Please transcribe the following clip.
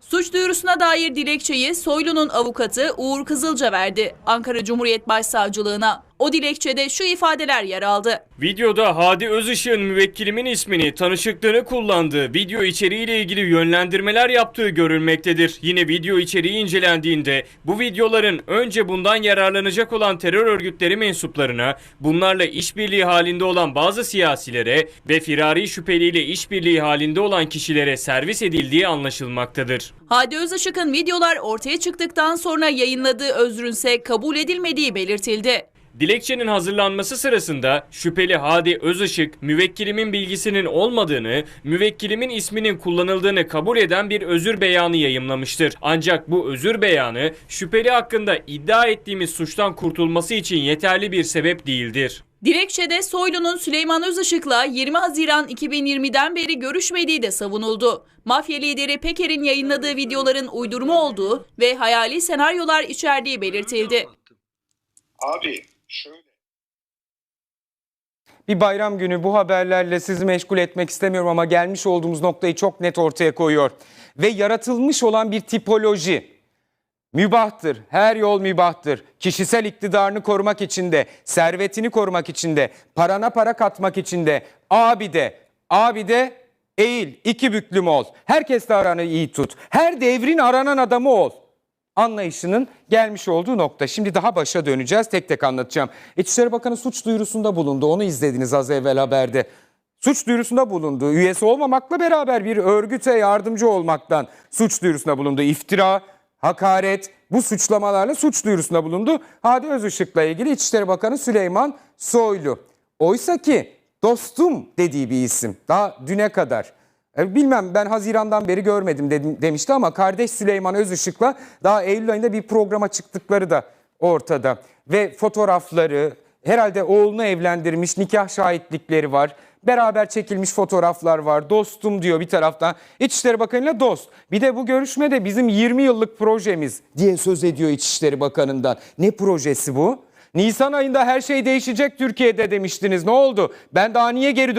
Suç duyurusuna dair dilekçeyi Soylu'nun avukatı Uğur Kızılca verdi Ankara Cumhuriyet Başsavcılığına. O dilekçede şu ifadeler yer aldı. Videoda Hadi Özışık'ın müvekkilimin ismini, tanışıklığını kullandığı, video içeriğiyle ilgili yönlendirmeler yaptığı görülmektedir. Yine video içeriği incelendiğinde bu videoların önce bundan yararlanacak olan terör örgütleri mensuplarına, bunlarla işbirliği halinde olan bazı siyasilere ve firari şüpheliyle işbirliği halinde olan kişilere servis edildiği anlaşılmaktadır. Hadi Özışık'ın videolar ortaya çıktıktan sonra yayınladığı özrünse kabul edilmediği belirtildi. Dilekçenin hazırlanması sırasında şüpheli Hadi Özışık, müvekkilimin bilgisinin olmadığını, müvekkilimin isminin kullanıldığını kabul eden bir özür beyanı yayımlamıştır. Ancak bu özür beyanı şüpheli hakkında iddia ettiğimiz suçtan kurtulması için yeterli bir sebep değildir. Dilekçede Soylu'nun Süleyman Özışık'la 20 Haziran 2020'den beri görüşmediği de savunuldu. Mafya lideri Peker'in yayınladığı videoların uydurma olduğu ve hayali senaryolar içerdiği belirtildi. Abi şöyle. Bir bayram günü bu haberlerle sizi meşgul etmek istemiyorum ama gelmiş olduğumuz noktayı çok net ortaya koyuyor. Ve yaratılmış olan bir tipoloji. Mübahtır, her yol mübahtır. Kişisel iktidarını korumak için de, servetini korumak için de, parana para katmak için de, abi de, abi de eğil, iki büklüm ol. Herkes de aranı iyi tut. Her devrin aranan adamı ol anlayışının gelmiş olduğu nokta. Şimdi daha başa döneceğiz. Tek tek anlatacağım. İçişleri Bakanı suç duyurusunda bulundu. Onu izlediniz az evvel haberde. Suç duyurusunda bulundu. Üyesi olmamakla beraber bir örgüte yardımcı olmaktan suç duyurusunda bulundu. İftira, hakaret bu suçlamalarla suç duyurusunda bulundu. Hadi Özışık'la ilgili İçişleri Bakanı Süleyman Soylu. Oysa ki dostum dediği bir isim. Daha düne kadar. E, Bilmem ben Haziran'dan beri görmedim dedim, demişti ama kardeş Süleyman Özışık'la daha Eylül ayında bir programa çıktıkları da ortada. Ve fotoğrafları herhalde oğlunu evlendirmiş nikah şahitlikleri var. Beraber çekilmiş fotoğraflar var. Dostum diyor bir taraftan. İçişleri Bakanı'yla dost. Bir de bu görüşmede bizim 20 yıllık projemiz diye söz ediyor İçişleri Bakanı'ndan. Ne projesi bu? Nisan ayında her şey değişecek Türkiye'de demiştiniz. Ne oldu? Ben daha niye geri